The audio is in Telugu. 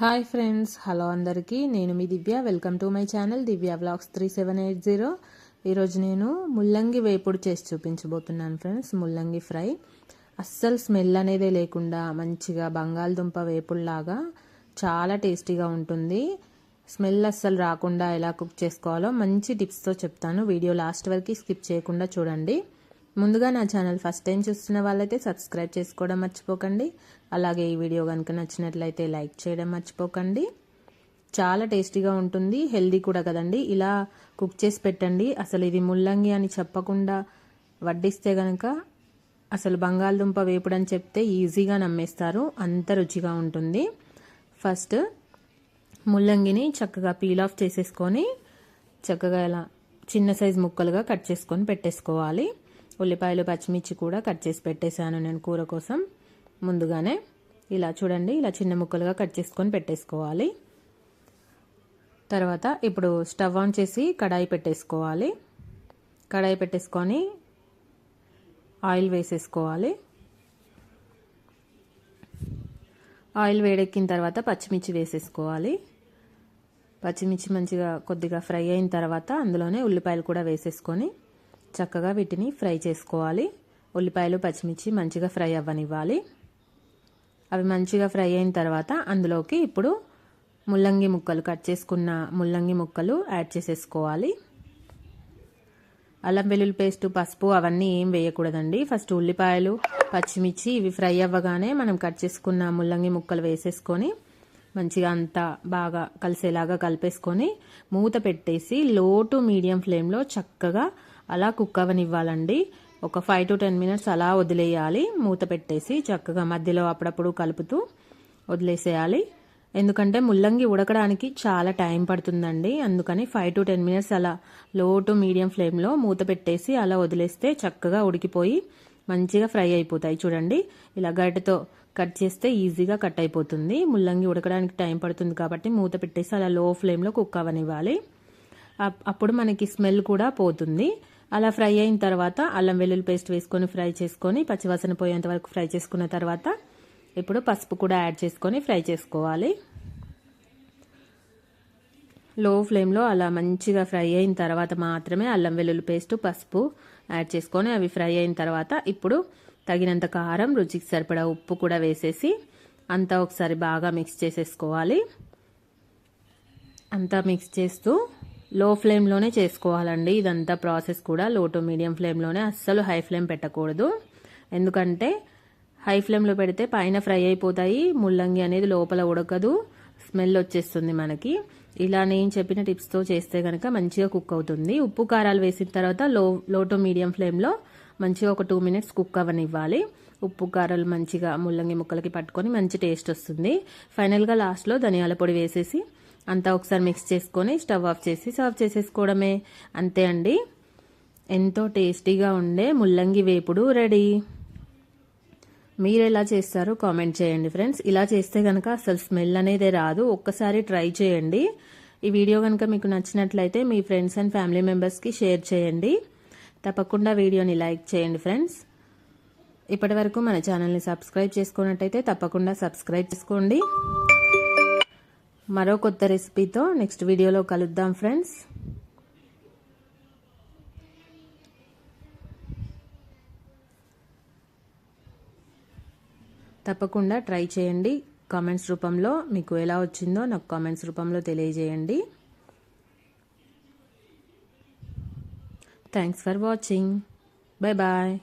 హాయ్ ఫ్రెండ్స్ హలో అందరికీ. నేను మీ Divya. Welcome to my channel Divya blogs three seven eight zero. ఈరోజు నేను ముల్లంగి వేపుడు చేసి చూపించబోతున్నాను ఫ్రెండ్స్ ముల్లంగి ఫ్రై. అస్సలు స్మెల్ అనేదే లేకుండా మంచిగా బంగాళదుంప వేపుడులాగా చాలా టేస్టీగా ఉంటుంది. స్మెల్ అస్సలు రాకుండా ఎలా కుక్ చేసుకోవాలో మంచి టిప్స్తో చెప్తాను. వీడియో లాస్ట్ వరకు స్కిప్ చేయకుండా చూడండి. ముందుగా నా ఛానల్ ఫస్ట్ టైం చూస్తున్న వాళ్ళైతే సబ్స్క్రైబ్ చేసుకోవడం మర్చిపోకండి. అలాగే ఈ వీడియో కనుక నచ్చినట్లయితే లైక్ చేయడం మర్చిపోకండి. చాలా టేస్టీగా ఉంటుంది హెల్దీ కూడా కదండి. ఇలా కుక్ చేసి పెట్టండి. అసలు ఇది ముల్లంగి అని చెప్పకుండా వడ్డిస్తే కనుక అసలు బంగాళదుంప వేపుడని చెప్తే ఈజీగా నమ్మేస్తారు. అంత రుచిగా ఉంటుంది. ఫస్ట్ ముల్లంగిని చక్కగా పీల్ ఆఫ్ చేసేసుకొని చక్కగా ఇలా చిన్న సైజ్ ముక్కలుగా కట్ చేసుకొని పెట్టేసుకోవాలి. ఉల్లిపాయలు పచ్చిమిర్చి కూడా కట్ చేసి పెట్టేశాను నేను కూర కోసం. ముందుగానే ఇలా చూడండి ఇలా చిన్న ముక్కలుగా కట్ చేసుకొని పెట్టేసుకోవాలి. తర్వాత ఇప్పుడు స్టవ్ ఆన్ చేసి కడాయి పెట్టేసుకోవాలి. కడాయి పెట్టేసుకొని ఆయిల్ వేసేసుకోవాలి. ఆయిల్ వేడెక్కిన తర్వాత పచ్చిమిర్చి వేసేసుకోవాలి. పచ్చిమిర్చి మంచిగా కొద్దిగా ఫ్రై అయిన తర్వాత అందులోనే ఉల్లిపాయలు కూడా వేసేసుకొని చక్కగా వీటిని ఫ్రై చేసుకోవాలి. ఉల్లిపాయలు పచ్చిమిర్చి మంచిగా ఫ్రై అవ్వనివ్వాలి. అవి మంచిగా ఫ్రై అయిన తర్వాత అందులోకి ఇప్పుడు ముల్లంగి ముక్కలు కట్ చేసుకున్న ముల్లంగి ముక్కలు యాడ్ చేసేసుకోవాలి. అల్లం వెల్లుల్లి పేస్ట్ పసుపు అవన్నీ ఏం వేయకూడదండి. ఫస్ట్ ఉల్లిపాయలు పచ్చిమిర్చి ఇవి ఫ్రై అవ్వగానే మనం కట్ చేసుకున్న ముల్లంగి ముక్కలు వేసేసుకొని మంచిగా అంతా బాగా కలిసేలాగా కలిపేసుకొని మూత పెట్టేసి లో టు మీడియం ఫ్లేమ్లో చక్కగా అలా కుక్ అవ్వనివ్వాలండి ఒక ఫైవ్ టు టెన్ మినిట్స్ అలా వదిలేయాలి. మూత పెట్టేసి చక్కగా మధ్యలో అప్పుడప్పుడు కలుపుతూ వదిలేసేయాలి. ఎందుకంటే ముల్లంగి ఉడకడానికి చాలా టైం పడుతుందండి. అందుకని ఫైవ్ టు టెన్ మినిట్స్ అలా లో టు మీడియం ఫ్లేమ్లో మూత పెట్టేసి అలా వదిలేస్తే చక్కగా ఉడికిపోయి మంచిగా ఫ్రై అయిపోతాయి చూడండి. ఇలా గరిటతో కట్ చేస్తే ఈజీగా కట్ అయిపోతుంది. ముల్లంగి ఉడకడానికి టైం పడుతుంది కాబట్టి మూత పెట్టేసి అలా లో ఫ్లేమ్లో కుక్ అవ్వనివ్వాలి అప్పుడు మనకి స్మెల్ కూడా పోతుంది. అలా ఫ్రై అయిన తర్వాత అల్లం వెల్లుల్లి పేస్ట్ వేసుకొని ఫ్రై చేసుకొని పచ్చివాసన పోయేంత వరకు ఫ్రై చేసుకున్న తర్వాత ఇప్పుడు పసుపు కూడా యాడ్ చేసుకొని ఫ్రై చేసుకోవాలి. లో ఫ్లేమ్లో అలా మంచిగా ఫ్రై అయిన తర్వాత మాత్రమే అల్లం వెల్లుల్లి పేస్ట్ పసుపు యాడ్ చేసుకొని అవి ఫ్రై అయిన తర్వాత ఇప్పుడు తగినంత కారం రుచికి సరిపడా ఉప్పు కూడా వేసేసి అంతా ఒకసారి బాగా మిక్స్ చేసేసుకోవాలి. అంతా మిక్స్ చేస్తూ లో ఫ్లేమ్లోనే చేసుకోవాలండి. ఇదంతా ప్రాసెస్ కూడా లో టు మీడియం ఫ్లేమ్లోనే అస్సలు హై ఫ్లేమ్ పెట్టకూడదు. ఎందుకంటే హై ఫ్లేమ్లో పెడితే పైన ఫ్రై అయిపోతాయి. ముల్లంగి అనేది లోపల ఉడకదు. స్మెల్ వచ్చేస్తుంది మనకి. ఇలా నేను చెప్పిన టిప్స్తో చేస్తే కనుక మంచిగా కుక్ అవుతుంది. ఉప్పు కారాలు వేసిన తర్వాత లో లో టు మీడియం ఫ్లేమ్లో మంచిగా ఒక టూ మినిట్స్ కుక్ అవ్వనివ్వాలి. ఉప్పు కారాలు మంచిగా ముల్లంగి ముక్కలకి పట్టుకొని మంచి టేస్ట్ వస్తుంది. ఫైనల్గా లాస్ట్లో ధనియాల పొడి వేసేసి అంతా ఒకసారి మిక్స్ చేసుకొని స్టవ్ ఆఫ్ చేసి సర్వ్ చేసేసుకోవడమే. అంతే అండి. ఎంతో టేస్టీగా ఉండే ముల్లంగి వేపుడు రెడీ. మీరు ఎలా చేస్తారో కామెంట్ చేయండి ఫ్రెండ్స్. ఇలా చేస్తే కనుక అసలు స్మెల్ అనేది రాదు. ఒక్కసారి ట్రై చేయండి. ఈ వీడియో కనుక మీకు నచ్చినట్లయితే మీ ఫ్రెండ్స్ అండ్ ఫ్యామిలీ మెంబర్స్కి షేర్ చేయండి. తప్పకుండా వీడియోని లైక్ చేయండి ఫ్రెండ్స్. ఇప్పటి వరకు మన ఛానల్ని సబ్స్క్రైబ్ చేసుకున్నట్టయితే తప్పకుండా సబ్స్క్రైబ్ చేసుకోండి. మరో కొత్త రెసిపీతో నెక్స్ట్ వీడియోలో కలుద్దాం ఫ్రెండ్స్. తప్పకుండా ట్రై చేయండి. కామెంట్స్ రూపంలో మీకు ఎలా వచ్చిందో నాకు కామెంట్స్ రూపంలో తెలియజేయండి. Thanks for watching bye bye